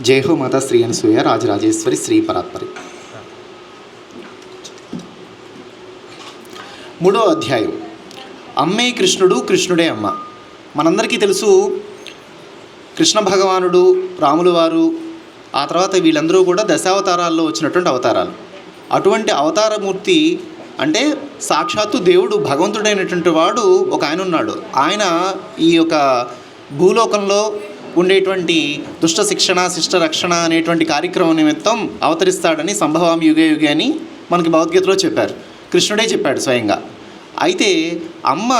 జై హో మాతా శ్రీ అనసూయ రాజరాజేశ్వరి శ్రీ పరాత్పరి. మూడో అధ్యాయం. అమ్మే కృష్ణుడు కృష్ణుడే అమ్మ. మనందరికీ తెలుసు కృష్ణ భగవానుడు రాములు వారు ఆ తర్వాత వీళ్ళందరూ కూడా దశావతారాల్లో వచ్చినటువంటి అవతారాలు. అటువంటి అవతారమూర్తి అంటే సాక్షాత్తు దేవుడు భగవంతుడైనటువంటి వాడు ఒక ఆయన ఉన్నాడు. ఆయన ఈ యొక్క భూలోకంలో ఉండేటువంటి దుష్ట శిక్షణ శిష్ట రక్షణ అనేటువంటి కార్యక్రమం నిమిత్తం అవతరిస్తాడని సంభవం యుగ యుగే అని మనకి భగవద్గీతలో చెప్పారు. కృష్ణుడే చెప్పాడు స్వయంగా. అయితే అమ్మ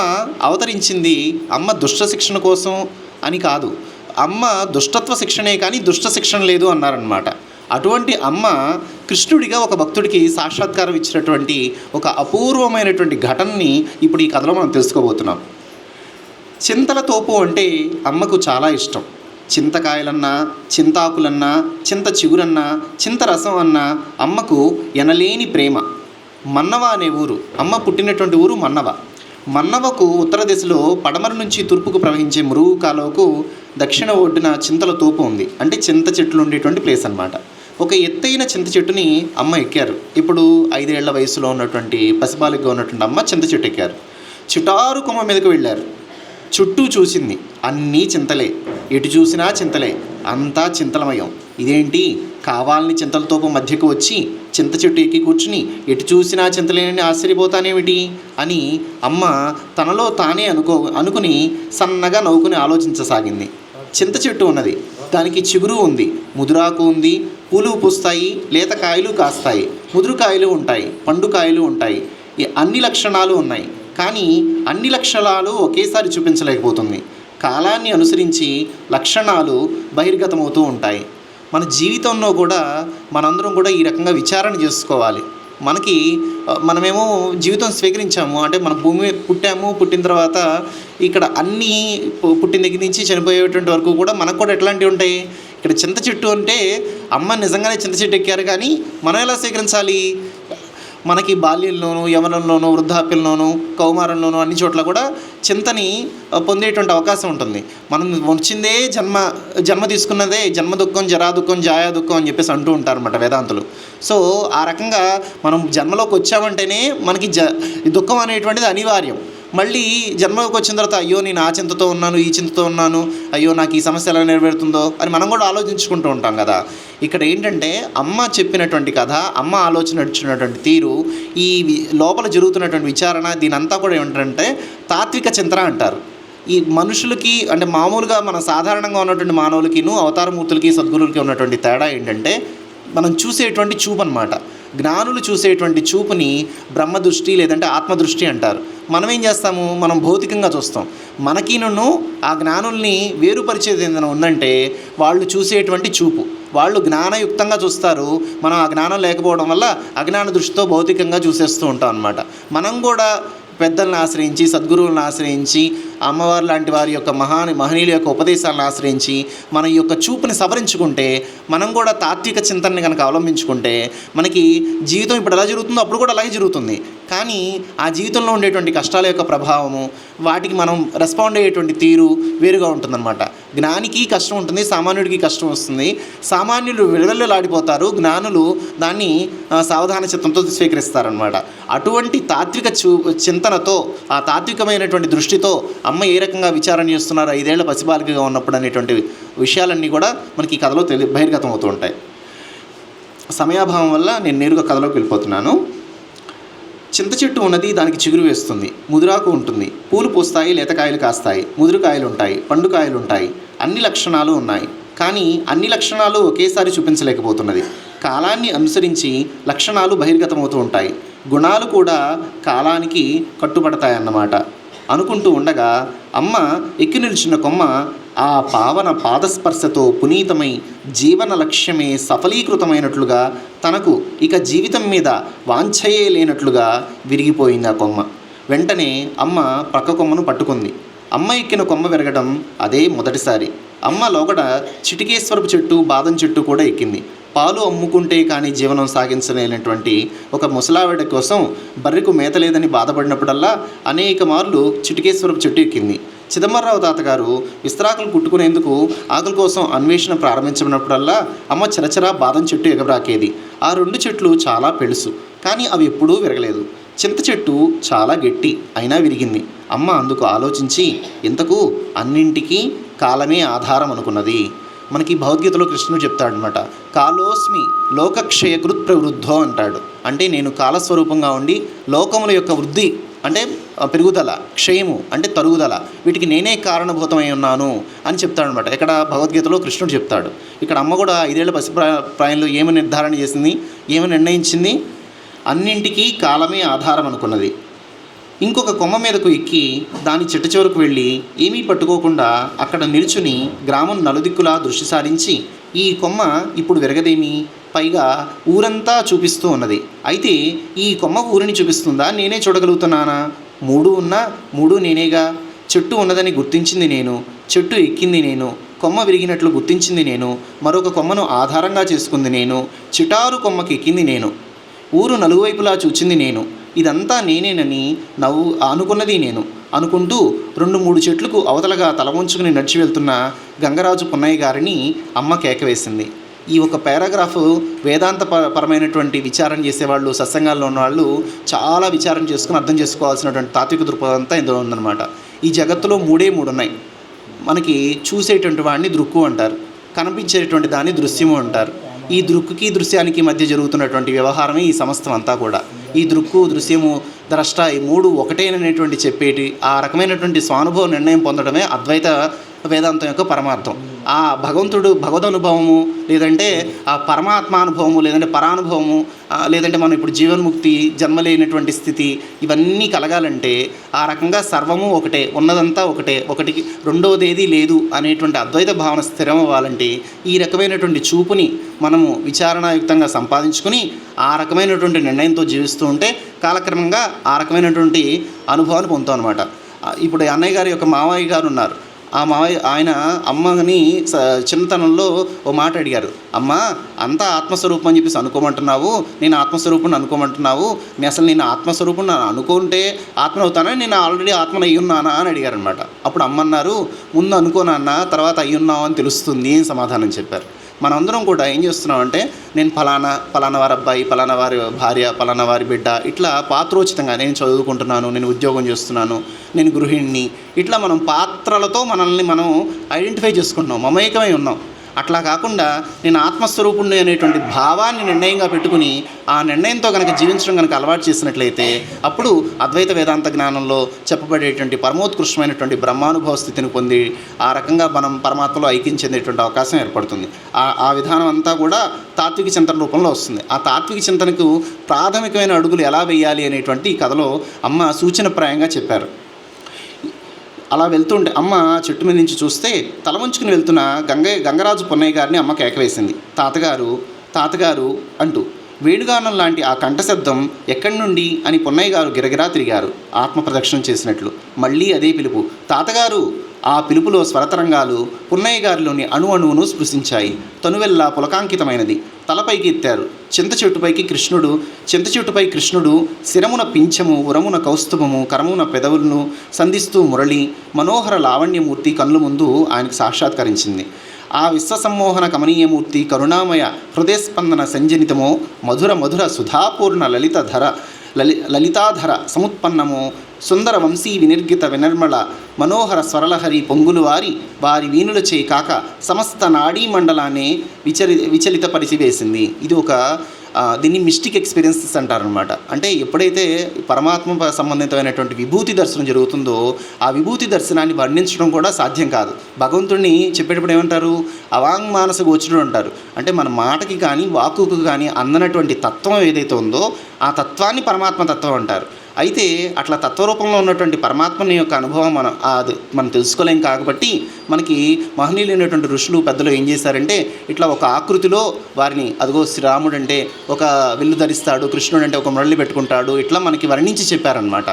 అవతరించింది అమ్మ దుష్ట శిక్షణ కోసం అని కాదు. అమ్మ దుష్టత్వ శిక్షణే కానీ దుష్ట శిక్షణ లేదు అన్నారనమాట అటువంటి అమ్మ కృష్ణుడిగా ఒక భక్తుడికి సాక్షాత్కారం ఇచ్చినటువంటి ఒక అపూర్వమైనటువంటి ఘటనని ఇప్పుడు ఈ కథలో మనం తెలుసుకోబోతున్నాం. చింతల తోపు అంటే అమ్మకు చాలా ఇష్టం. చింతకాయలన్నా చింతాకులన్నా చింత చిగురన్నా చింత రసం అన్నా అమ్మకు ఎనలేని ప్రేమ. మన్నవ అనే ఊరు. అమ్మ పుట్టినటువంటి ఊరు మన్నవ. మన్నవకు ఉత్తర దిశలో పడమర నుంచి తూర్పుకు ప్రవహించే మురుగు కాలువకు దక్షిణ ఒడ్డున చింతల తోపు ఉంది. అంటే చింత చెట్లు ఉండేటువంటి ప్లేస్ అన్నమాట. ఒక ఎత్తైన చింత చెట్టుని అమ్మ ఎక్కారు. ఇప్పుడు ఐదేళ్ళ వయసులో ఉన్నటువంటి పసిబాలిగా ఉన్నటువంటి అమ్మ చింత చెట్టు ఎక్కారు. చిటారు కొమ్మ మీదకు వెళ్ళారు. చుట్టూ చూసింది. అన్నీ చింతలే. ఎటు చూసినా చింతలే. అంతా చింతలమయం. ఇదేంటి? కావాలని చింతలతోపు మధ్యకు వచ్చి చింత చెట్టు ఎక్కి కూర్చుని ఎటు చూసినా చింతలేనని ఆశ్చర్యపోతానేమిటి? అని అమ్మ తనలో తానే అనుకో అనుకుని సన్నగా నవ్వుకుని ఆలోచించసాగింది. చింత చెట్టు ఉన్నది. దానికి చిగురు ఉంది. ముదురాకు ఉంది. పూలు పూస్తాయి. లేత కాయలు కాస్తాయి. ముదురు కాయలు ఉంటాయి. పండు కాయలు ఉంటాయి. అన్ని లక్షణాలు ఉన్నాయి. కానీ అన్ని లక్షణాలు ఒకేసారి చూపించలేకపోతుంది. కాలాన్ని అనుసరించి లక్షణాలు బహిర్గతమవుతూ ఉంటాయి. మన జీవితంలో కూడా మనందరం కూడా ఈ రకంగా విచారణ చేసుకోవాలి. మనకి మనమేమో జీవితం స్వీకరించాము. అంటే మన భూమి పుట్టాము పుట్టిన తర్వాత ఇక్కడ అన్నీ పు- పుట్టిన దగ్గర నుంచి చనిపోయేటువంటి వరకు కూడా మనకు కూడా ఎట్లాంటివి ఉంటాయి? ఇక్కడ చింత చెట్టు అంటే అమ్మ నిజంగానే చింత చెట్టు ఎక్కారు కానీ మనం ఎలా స్వీకరించాలి? మనకి బాల్యంలోనూ యవనంలోనూ వృద్ధాప్యంలోనూ కౌమారంలోనూ అన్ని చోట్ల కూడా చింతని పొందేటువంటి అవకాశం ఉంటుంది. మనం వచ్చిందే జన్మ జన్మ తీసుకున్నదే జన్మ దుఃఖం జరా దుఃఖం జాయా దుఃఖం అని చెప్పేసి అంటూ ఉంటారన్నమాట వేదాంతులు. సో ఆ రకంగా మనం జన్మలోకి వచ్చామంటేనే మనకి జ దుఃఖం అనేటువంటిది అనివార్యం. మళ్ళీ జన్మలోకి వచ్చిన తర్వాత అయ్యో నేను ఆ చింతతో ఉన్నాను ఈ చింతతో ఉన్నాను అయ్యో నాకు ఈ సమస్య ఎలా నెరవేరుతుందో అని మనం కూడా ఆలోచించుకుంటూ ఉంటాం కదా. ఇక్కడ ఏంటంటే అమ్మ చెప్పినటువంటి కథ అమ్మ ఆలోచన నడిచినటువంటి తీరు ఈ లోపల జరుగుతున్నటువంటి విచారణ దీనంతా కూడా ఏంటంటే తాత్విక చింతన అంటారు. ఈ మనుషులకి అంటే మామూలుగా మన సాధారణంగా ఉన్నటువంటి మానవులకిను అవతారమూర్తులకి సద్గురులకి ఉన్నటువంటి తేడా ఏంటంటే మనం చూసేటువంటి చూపు అనమాట జ్ఞానులు చూసేటువంటి చూపుని బ్రహ్మ దృష్టి లేదంటే ఆత్మదృష్టి అంటారు. మనం ఏం చేస్తాము? మనం భౌతికంగా చూస్తాం. మనకి నన్ను ఆ జ్ఞానుల్ని వేరుపరిచేది ఏదైనా ఉందంటే వాళ్ళు చూసేటువంటి చూపు. వాళ్ళు జ్ఞానయుక్తంగా చూస్తారు. మనం ఆ జ్ఞానం లేకపోవడం వల్ల అజ్ఞాన దృష్టితో భౌతికంగా చూసేస్తూ ఉంటాం అనమాట మనం కూడా పెద్దలను ఆశ్రయించి సద్గురువులను ఆశ్రయించి అమ్మవారు లాంటి వారి యొక్క మహాని మహనీయుల యొక్క ఉపదేశాలను ఆశ్రయించి మన యొక్క చూపుని సవరించుకుంటే మనం కూడా తాత్విక చింతనని కనుక అవలంబించుకుంటే మనకి జీవితం ఇప్పుడు ఎలా జరుగుతుందో అప్పుడు కూడా అలాగే జరుగుతుంది. కానీ ఆ జీవితంలో ఉండేటువంటి కష్టాల యొక్క ప్రభావము వాటికి మనం రెస్పాండ్ అయ్యేటువంటి తీరు వేరుగా ఉంటుందన్నమాట. జ్ఞానికి కష్టం ఉంటుంది సామాన్యుడికి కష్టం వస్తుంది. సామాన్యులు విలువెల్లాడిపోతారు జ్ఞానులు దాన్ని సావధాన చిత్తంతో స్వీకరిస్తారనమాట అటువంటి తాత్విక చూ చింతనతో ఆ తాత్వికమైనటువంటి దృష్టితో అమ్మ ఏ రకంగా విచారణ చేస్తున్నారు ఐదేళ్ళ పసిబాలికగా ఉన్నప్పుడు అనేటువంటి విషయాలన్నీ కూడా మనకి ఈ కథలో తెలి బహిర్గతం అవుతూ ఉంటాయి. సమయాభావం వల్ల నేను నేరుగా కథలోకి వెళ్ళిపోతున్నాను. చింత చెట్టు ఉన్నది దానికి చిగురు వేస్తుంది. ముదురాకు ఉంటుంది. పూలు పూస్తాయి లేతకాయలు కాస్తాయి. ముదురుకాయలు ఉంటాయి పండుకాయలు ఉంటాయి అన్ని లక్షణాలు ఉన్నాయి. కానీ అన్ని లక్షణాలు ఒకేసారి చూపించలేకపోతున్నది. కాలాన్ని అనుసరించి లక్షణాలు బహిర్గతమవుతూ ఉంటాయి. గుణాలు కూడా కాలానికి కట్టుబడతాయన్నమాట. అనుకుంటూ ఉండగా అమ్మ ఎక్కి నిలిచిన కొమ్మ ఆ పావన పాదస్పర్శతో పునీతమై జీవన లక్ష్యమే సఫలీకృతమైనట్లుగా తనకు ఇక జీవితం మీద వాంఛయే లేనట్లుగా విరిగిపోయింది ఆ కొమ్మ. వెంటనే అమ్మ పక్క కొమ్మను పట్టుకుంది. అమ్మ ఎక్కిన కొమ్మ విరగడం అదే మొదటిసారి. అమ్మ లోగడ చిటికేశ్వరపు చెట్టు బాదం చెట్టు కూడా ఎక్కింది. పాలు అమ్ముకుంటే కానీ జీవనం సాగించలేనటువంటి ఒక ముసలావిడ కోసం బర్రెకు మేత లేదని బాధపడినప్పుడల్లా అనేక మార్లు చిటికేశ్వరపు చెట్టు ఎక్కింది. చిదంబరరావు తాతగారు విస్తరాకులు కుట్టుకునేందుకు ఆకుల కోసం అన్వేషణ ప్రారంభించినప్పుడల్లా అమ్మ చిరచరా బాదం చెట్టు ఎగబ్రాకేది. ఆ రెండు చెట్లు చాలా పెలుసు కానీ అవి ఎప్పుడూ విరగలేదు. చింత చెట్టు చాలా గట్టి అయినా విరిగింది. అమ్మ అందుకు ఆలోచించి ఇంతకు అన్నింటికీ కాలమే ఆధారం అనుకున్నది. మనకి భగవద్గీతలో కృష్ణుడు చెప్తాడనమాట కాలోస్మి లోకక్షయకృత్ ప్రవృద్ధో అంటాడు. అంటే నేను కాలస్వరూపంగా ఉండి లోకముల యొక్క వృద్ధి అంటే పెరుగుదల క్షయము అంటే తరుగుదల వీటికి నేనే కారణభూతమై ఉన్నాను అని చెప్తాడనమాట ఇక్కడ భగవద్గీతలో కృష్ణుడు చెప్తాడు. ఇక్కడ అమ్మ కూడా ఐదేళ్ళ పసిప్రాయంలో ప్రాయంలో ఏమి నిర్ధారణ చేసింది ఏమి నిర్ణయించింది? అన్నింటికీ కాలమే ఆధారం అనుకున్నది. ఇంకొక కొమ్మ మీదకు ఎక్కి దాని చిట్ట చివరకు వెళ్ళి ఏమీ పట్టుకోకుండా అక్కడ నిల్చుని గ్రామం నలుదిక్కులా దృష్టి సారించి ఈ కొమ్మ ఇప్పుడు విరగదేమి? పైగా ఊరంతా చూపిస్తూ ఉన్నది. అయితే ఈ కొమ్మ ఊరిని చూపిస్తుందా? నేనే చూడగలుగుతున్నానా? మూడు ఉన్నా మూడు నేనేగా. చెట్టు ఉన్నదని గుర్తించింది నేను. చెట్టు ఎక్కింది నేను. కొమ్మ విరిగినట్లు గుర్తించింది నేను. మరొక కొమ్మను ఆధారంగా చేసుకుంది నేను. చిటారు కొమ్మకి ఎక్కింది నేను. ఊరు నలుగువైపులా చూచింది నేను. ఇదంతా నేనేనని నవ్వు అనుకున్నది నేను. అనుకుంటూ రెండు మూడు చెట్లకు అవతలగా తల వంచుకుని నడిచి వెళ్తున్న గంగరాజు పున్నయ్య గారిని అమ్మ కేక వేసింది. ఈ ఒక పారాగ్రాఫ్ వేదాంత పరమైనటువంటి విచారణ చేసేవాళ్ళు సత్సంగాల్లో ఉన్న వాళ్ళు చాలా విచారణ చేసుకుని అర్థం చేసుకోవాల్సినటువంటి తాత్విక దృక్పథం అంతా ఇందులో ఉందన్నమాట. ఈ జగత్తులో మూడే మూడు ఉన్నాయి మనకి చూసేటువంటి వాడిని దృక్కు అంటారు కనిపించేటువంటి దాన్ని దృశ్యము అంటారు. ఈ దృక్కుకి దృశ్యానికి మధ్య జరుగుతున్నటువంటి వ్యవహారమే ఈ సమస్తం అంతా కూడా. ఈ దృక్కు దృశ్యము ద్రష్ట ఈ మూడు ఒకటేననేటువంటి చెప్పేటి ఆ రకమైనటువంటి స్వానుభవ నిర్ణయం పొందడమే అద్వైత వేదాంతం యొక్క పరమార్థం. ఆ భగవంతుడు భగవదనుభవము లేదంటే ఆ పరమాత్మానుభవము లేదంటే పరానుభవము లేదంటే మనం ఇప్పుడు జీవన్ముక్తి జన్మలేనటువంటి స్థితి ఇవన్నీ కలగాలంటే ఆ రకంగా సర్వము ఒకటే ఉన్నదంతా ఒకటే ఒకటికి రెండవదేది లేదు అనేటువంటి అద్వైత భావన స్థిరం అవ్వాలంటే ఈ రకమైనటువంటి చూపుని మనము విచారణాయుక్తంగా సంపాదించుకుని ఆ రకమైనటువంటి నిర్ణయంతో జీవిస్తూ ఉంటే కాలక్రమంగా ఆ రకమైనటువంటి అనుభవాన్ని పొందుతాం అనమాట ఇప్పుడు అన్నయ్య గారి యొక్క మావయ్య గారు ఉన్నారు. ఆ మావయ్య ఆయన అమ్మని స- చిన్నతనంలో ఓ మాట అడిగారు. అమ్మ అంతా ఆత్మస్వరూపం అని చెప్పేసి అనుకోమంటున్నావు. నేను ఆత్మస్వరూపుని అనుకోమంటున్నావు. నేను అసలు నేను ఆత్మస్వరూపుని అనుకుంటే ఆత్మ అవుతానా నేను ఆల్రెడీ ఆత్మను అయ్యున్నానా అని అడిగారు అనమాట అప్పుడు అమ్మన్నారు ముందు అనుకోనన్నా తర్వాత అయ్యున్నావు అని తెలుస్తుంది అని సమాధానం చెప్పారు. మనందరం కూడా ఏం చేస్తున్నాం అంటే నేను ఫలానా ఫలానా వారి అబ్బాయి ఫలానా వారి భార్య ఫలానా వారి బిడ్డ ఇట్లా పాత్రోచితంగా నేను చదువుకుంటున్నాను నేను ఉద్యోగం చేస్తున్నాను నేను గృహిణిని ఇట్లా మనం పాత్రలతో మనల్ని మనం ఐడెంటిఫై చేసుకుంటున్నాం మమేకమై ఉన్నాం. అట్లా కాకుండా నేను ఆత్మస్వరూపుణ్ణి అనేటువంటి భావాన్ని నిర్ణయంగా పెట్టుకుని ఆ నిర్ణయంతో కనుక జీవించడం కనుక అలవాటు చేసినట్లయితే అప్పుడు అద్వైత వేదాంత జ్ఞానంలో చెప్పబడేటువంటి పరమోత్కృష్టమైనటువంటి బ్రహ్మానుభవ స్థితిని పొంది ఆ రకంగా మనం పరమాత్మలో ఐక్యం చెందేటువంటి అవకాశం ఏర్పడుతుంది. ఆ ఆ విధానం అంతా కూడా తాత్విక చింతన రూపంలో వస్తుంది. ఆ తాత్విక చింతనకు ప్రాథమికమైన అడుగులు ఎలా వేయాలి అనేటువంటి ఈ కథలో అమ్మ సూచనప్రాయంగా చెప్పారు. అలా వెళ్తుంటే అమ్మ చెట్టు మీద నుంచి చూస్తే తల ముంచుకుని వెళ్తున్న గంగ గంగరాజు పొన్నయ్య గారిని అమ్మ కేకవేసింది. తాతగారు తాతగారు అంటూ వేణుగానం లాంటి ఆ కంఠశబ్దం ఎక్కడి నుండి అని పొన్నయ్య గారు గిరగిరా తిరిగారు. ఆత్మప్రదక్షిణం చేసినట్లు. మళ్ళీ అదే పిలుపు. తాతగారు ఆ పిలుపులో స్వరతరంగాలు పున్నయ్య గారిలోని అణు అణువును స్పృశించాయి. తనువెల్లా పులకాంకితమైనది. తలపైకి ఎత్తారు. చింత చెట్టుపైకి కృష్ణుడు చింత చెట్టుపై కృష్ణుడు శిరమున పింఛము ఉరమున కౌస్తుభము కరమున పెదవులను సంధిస్తూ మురళి మనోహర లావణ్యమూర్తి కళ్ళు ముందు ఆయనకు సాక్షాత్కరించింది. ఆ విశ్వసమ్మోహన కమనీయమూర్తి కరుణామయ హృదయస్పందన సంజనితమో మధుర మధుర సుధాపూర్ణ లలితధర లలి లలితాధర సముత్పన్నము సుందర వంశీ వినిర్గిత వినర్మల మనోహర స్వరలహరి పొంగులు వారి వారి వీణులచే కాక సమస్త నాడీ మండలాన్ని విచలి విచలితపరిచి వేసింది ఇది ఒక దీన్ని మిస్టిక్ ఎక్స్పీరియన్సెస్ అంటారనమాట అంటే ఎప్పుడైతే పరమాత్మ సంబంధితమైనటువంటి విభూతి దర్శనం జరుగుతుందో ఆ విభూతి దర్శనాన్ని వర్ణించడం కూడా సాధ్యం కాదు. భగవంతుడిని చెప్పేటప్పుడు ఏమంటారు? అవాంగ్మానస గోచరుడు అంటారు. అంటే మన మాటకి కానీ వాక్కుకు కానీ అందనటువంటి తత్వం ఏదైతే ఉందో ఆ తత్వాన్ని పరమాత్మ తత్వం అంటారు. అయితే అట్లా తత్వరూపంలో ఉన్నటువంటి పరమాత్మని యొక్క అనుభవం మనం అది మనం తెలుసుకోలేం కాబట్టి మనకి మహనీయులైనటువంటి ఋషులు పెద్దలు ఏం చేశారంటే ఇట్లా ఒక ఆకృతిలో వారిని అదిగో శ్రీరాముడు అంటే ఒక విల్లు ధరిస్తాడు కృష్ణుడు అంటే ఒక మురళి పెట్టుకుంటాడు ఇట్లా మనకి వర్ణించి చెప్పారనమాట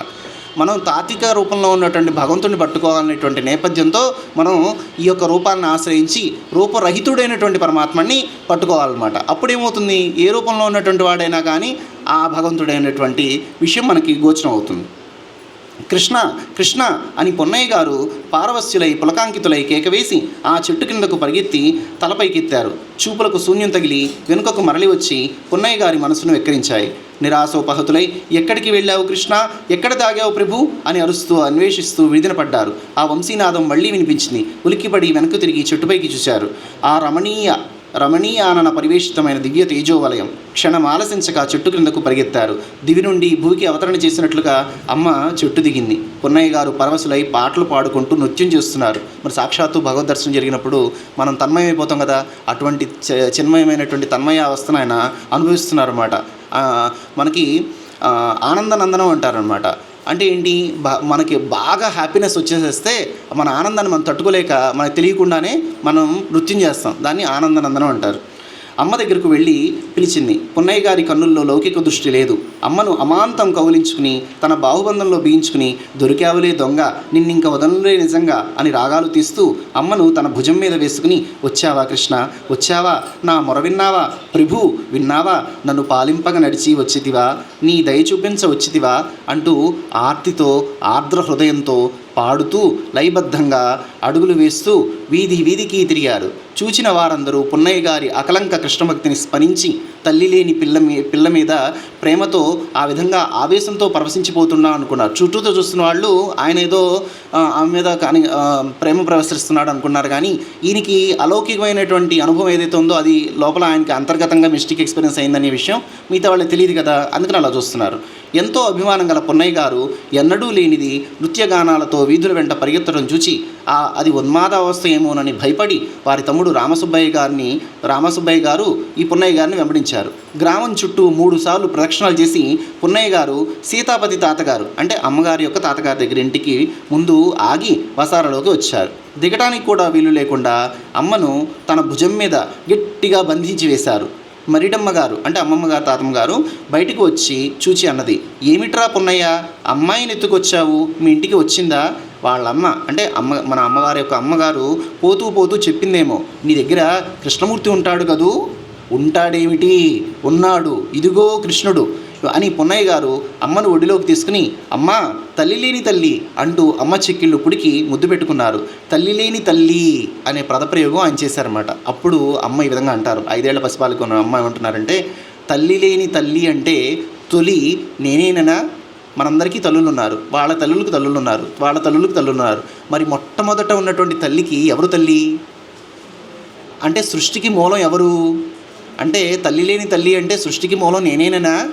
మనం తాత్విక రూపంలో ఉన్నటువంటి భగవంతుని పట్టుకోవాలనేటువంటి నేపథ్యంతో మనం ఈ యొక్క రూపాన్ని ఆశ్రయించి రూపరహితుడైనటువంటి పరమాత్మని పట్టుకోవాలన్నమాట. అప్పుడేమవుతుంది? ఏ రూపంలో ఉన్నటువంటి వాడైనా కానీ ఆ భగవంతుడైనటువంటి విషయం మనకి గోచరం అవుతుంది. కృష్ణ కృష్ణ అని పొన్నయ్య గారు పారవస్యులై పులకాంకితులై కేకవేసి ఆ చెట్టు కిందకు పరిగెత్తి తలపైకెత్తారు. చూపులకు శూన్యం తగిలి వెనుకకు మరలి వచ్చి పొన్నయ్య గారి మనసును వెక్కిరించాయి. నిరాశోపహతులై ఎక్కడికి వెళ్ళావు కృష్ణ? ఎక్కడ దాగావు ప్రభు? అని అరుస్తూ అన్వేషిస్తూ విడిదిన పడ్డారు. ఆ వంశీనాదం మళ్ళీ వినిపించింది. ఉలిక్కిపడి వెనక్కు తిరిగి చెట్టుపైకి చూశారు. ఆ రమణీయ రమణీయానన పరివేషితమైన దివ్య తేజోవలయం. క్షణం ఆలసించక చెట్టు క్రిందకు పరిగెత్తారు. దివి నుండి భూకి అవతరణ చేసినట్లుగా అమ్మ చెట్టు దిగింది. పున్నయ్య గారు పరవశులై పాటలు పాడుకుంటూ నృత్యం చేస్తున్నారు. మరి సాక్షాత్తు భగవద్ దర్శనం జరిగినప్పుడు మనం తన్మయమైపోతాం కదా? అటువంటి చ- చిన్మయమైనటువంటి తన్మయ అవస్థను ఆయన అనుభవిస్తున్నారన్నమాట. మనకి ఆనందనందనం అంటారనమాట అంటే ఏంటి? బా మనకి బాగా హ్యాపీనెస్ వచ్చేసేస్తే మన ఆనందాన్ని మనం తట్టుకోలేక మనకు తెలియకుండానే మనం నృత్యం చేస్తాం. దాన్ని ఆనందనందనం అంటారు. అమ్మ దగ్గరకు వెళ్ళి పిలిచింది. పున్నయ్య గారి కన్నుల్లో లౌకిక దృష్టి లేదు. అమ్మను అమాంతం కౌలించుకుని తన బాహుబంధంలో బీయించుకుని దొరికావులే దొంగ నిన్నింక వదనలే నిజంగా అని రాగాలు తీస్తూ అమ్మను తన భుజం మీద వేసుకుని వచ్చావా కృష్ణ? వచ్చావా? నా మొర విన్నావా? ప్రభు విన్నావా? నన్ను పాలింపగ నడిచి వచ్చితివా? నీ దయ చూపించ వచ్చితివా? అంటూ ఆర్తితో ఆర్ద్ర హృదయంతో పాడుతూ లయబద్ధంగా అడుగులు వేస్తూ వీధి వీధికి తిరిగారు. చూచిన వారందరూ పున్నయ్య గారి అకలంక కృష్ణభక్తిని స్మరించి తల్లి లేని పిల్ల మీ పిల్ల మీద ప్రేమతో ఆ విధంగా ఆవేశంతో పరవశించిపోతున్నా అనుకున్నారు. చుట్టూతో చూస్తున్న వాళ్ళు ఆయన ఏదో ఆమె మీద కానీ ప్రేమ ప్రవశిస్తున్నాడు అనుకున్నారు. కానీ ఈయనకి అలౌకికమైనటువంటి అనుభవం ఏదైతే ఉందో అది లోపల ఆయనకి అంతర్గతంగా మిస్టిక్ ఎక్స్పీరియన్స్ అయిందనే విషయం మిగతా వాళ్ళకి తెలియదు కదా. అందుకని అలా చూస్తున్నారు. ఎంతో అభిమానం గల పున్నయ్య గారు ఎన్నడూ లేనిది నృత్యగానాలతో వీధుల వెంట పరిగెత్తడం చూచి అది ఉన్మాద అవస్థ ఏమోనని భయపడి వారి తమ్ముడు రామసుబ్బయ్య గారిని రామసుబ్బయ్య గారు ఈ పున్నయ్య గారిని వెంబడించారు. గ్రామం చుట్టూ మూడు సార్లు ప్రదక్షిణాలు చేసి పున్నయ్య గారు సీతాపతి తాతగారు అంటే అమ్మగారి యొక్క తాతగారి దగ్గర ఇంటికి ముందు ఆగి వసారలోకి వచ్చారు. దిగటానికి కూడా వీలు లేకుండా అమ్మను తన భుజం మీద గట్టిగా బంధించి వేశారు. మరిడమ్మ గారు అంటే అమ్మమ్మ గారు తాతమ్మ గారు బయటకు వచ్చి చూచి అన్నది ఏమిట్రా పున్నయ్య అమ్మాయిని ఎత్తుకొచ్చావు? మీ ఇంటికి వచ్చిందా? వాళ్ళమ్మ అంటే అమ్మ మన అమ్మగారి యొక్క అమ్మగారు పోతూ పోతూ చెప్పిందేమో. నీ దగ్గర కృష్ణమూర్తి ఉంటాడు కదూ? ఉంటాడేమిటి? ఉన్నాడు. ఇదిగో కృష్ణుడు. అని పున్నయ్య గారు అమ్మను ఒడిలోకి తీసుకుని అమ్మ తల్లి లేని తల్లి అంటూ అమ్మ చెక్కిళ్ళు పుడికి ముద్దు పెట్టుకున్నారు. తల్లి లేని తల్లి అనే పదప్రయోగం ఆయన చేశారన్నమాట. అప్పుడు అమ్మ ఈ విధంగా అంటారు. ఐదేళ్ళ పసిపాలకు అమ్మ ఏమంటున్నారంటే తల్లి లేని తల్లి అంటే తొలి నేనేననా? మనందరికీ తల్లులు ఉన్నారు వాళ్ళ తల్లులకు తల్లులు ఉన్నారు వాళ్ళ తల్లులకు తల్లులు ఉన్నారు మరి మొట్టమొదట ఉన్నటువంటి తల్లికి ఎవరు తల్లి? అంటే సృష్టికి మూలం ఎవరు? అంటే తల్లి లేని తల్లి అంటే సృష్టికి మూలం నేనేనా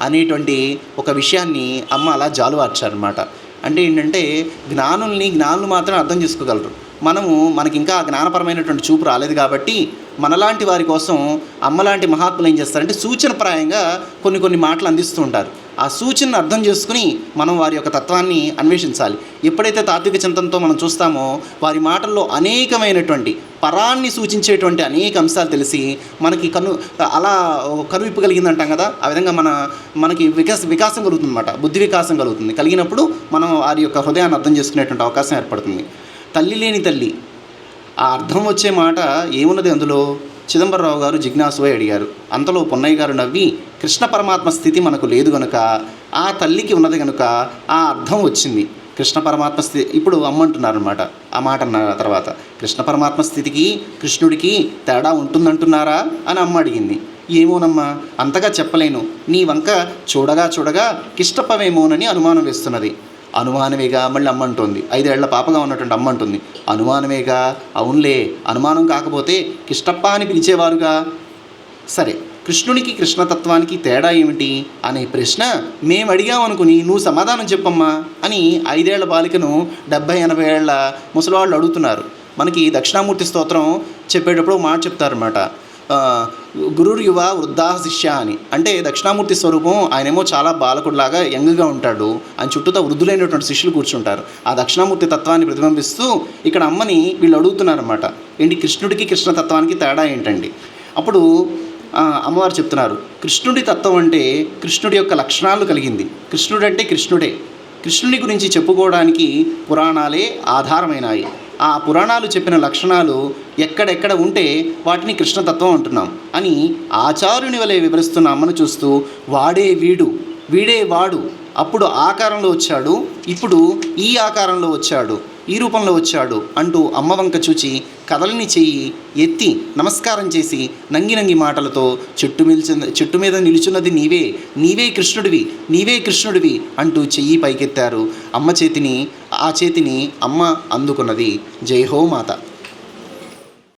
అనేటువంటి ఒక విషయాన్ని అమ్మ అలా జాలువార్చారనమాట అంటే ఏంటంటే జ్ఞానుల్ని జ్ఞానులు మాత్రం అర్థం చేసుకోగలరు. మనము మనకి ఇంకా జ్ఞానపరమైనటువంటి చూపు రాలేదు కాబట్టి మనలాంటి వారి కోసం అమ్మలాంటి మహాత్ములు ఏం చేస్తారంటే సూచనప్రాయంగా కొన్ని కొన్ని మాటలు అందిస్తూ ఉంటారు. ఆ సూచనను అర్థం చేసుకుని మనం వారి యొక్క తత్వాన్ని అన్వేషించాలి. ఎప్పుడైతే తాత్విక చింతనతో మనం చూస్తామో వారి మాటల్లో అనేకమైనటువంటి పరాన్ని సూచించేటువంటి అనేక అంశాలు తెలిసి మనకి కను అలా కనువిప్పు కలిగింది అంటాం కదా ఆ విధంగా మన మనకి వికాస వికాసం కలుగుతుంది అనమాట బుద్ధి వికాసం కలుగుతుంది. కలిగినప్పుడు మనం వారి యొక్క హృదయాన్ని అర్థం చేసుకునేటువంటి అవకాశం ఏర్పడుతుంది. తల్లి లేని తల్లి ఆ అర్థం వచ్చే మాట ఏమున్నది అందులో? చిదంబరరావు గారు జిజ్ఞాసువై అడిగారు. అంతలో పొన్నయ్య గారు నవ్వి కృష్ణ పరమాత్మ స్థితి మనకు లేదు గనుక ఆ తల్లికి ఉన్నది గనుక ఆ అర్థం వచ్చింది. కృష్ణ పరమాత్మ స్థితి ఇప్పుడు అమ్మంటున్నారనమాట ఆ మాట అన్న తర్వాత కృష్ణ పరమాత్మ స్థితికి కృష్ణుడికి తేడా ఉంటుందంటున్నారా? అని అమ్మ అడిగింది. ఏమోనమ్మా అంతగా చెప్పలేను. నీ వంక చూడగా చూడగా కిష్టపవేమోనని అనుమానం వేస్తున్నది. అనుమానమేగా మళ్ళీ అమ్మ అంటుంది ఐదేళ్ళ పాపగా ఉన్నటువంటి అమ్మ అంటుంది అనుమానమేగా? అవునులే. అనుమానం కాకపోతే కిష్టప్ప అని పిలిచేవారుగా. సరే కృష్ణునికి కృష్ణతత్వానికి తేడా ఏమిటి? అనే ప్రశ్న మేము అడిగామనుకుని నువ్వు సమాధానం చెప్పమ్మా అని ఐదేళ్ళ బాలికను డెబ్భై ఎనభై ఏళ్ళ ముసలివాళ్ళు అడుగుతున్నారు. మనకి దక్షిణామూర్తి స్తోత్రం చెప్పేటప్పుడు మాట చెప్తారన్నమాట. ఆ, యువ వృద్ధా శిష్య అని అంటే దక్షిణామూర్తి స్వరూపం ఆయనేమో చాలా బాలకుడిలాగా యంగ్గా ఉంటాడు. ఆయన చుట్టూతో వృద్ధులైనటువంటి శిష్యులు కూర్చుంటారు. ఆ దక్షిణామూర్తి తత్వాన్ని ప్రతిబింబిస్తూ ఇక్కడ అమ్మని వీళ్ళు అడుగుతున్నారన్నమాట. ఏంటి కృష్ణుడికి కృష్ణతత్వానికి తేడా ఏంటండి? అప్పుడు అమ్మవారు చెప్తున్నారు. కృష్ణుడి తత్వం అంటే కృష్ణుడి యొక్క లక్షణాలు కలిగింది. కృష్ణుడు అంటే కృష్ణుడే. కృష్ణుడి గురించి చెప్పుకోవడానికి పురాణాలే ఆధారమైనాయి. ఆ పురాణాలు చెప్పిన లక్షణాలు ఎక్కడెక్కడ ఉంటే వాటిని కృష్ణతత్వం అంటున్నాం. అని ఆచార్యుని వలె వివరిస్తున్న అమ్మను చూస్తూ వాడే వీడు వీడే వాడు. అప్పుడు ఆకారంలో వచ్చాడు ఇప్పుడు ఈ ఆకారంలో వచ్చాడు ఈ రూపంలో వచ్చాడు అంటూ అమ్మ వంక చూచి కదలని చెయ్యి ఎత్తి నమస్కారం చేసి నంగి నంగి మాటలతో చెట్టు మిల్చు చెట్టు మీద నిలుచున్నది నీవే నీవే కృష్ణుడివి నీవే కృష్ణుడివి అంటూ చెయ్యి పైకెత్తారు. అమ్మ చేతిని ఆ చేతిని అమ్మ అందుకున్నది. జై హో మాత.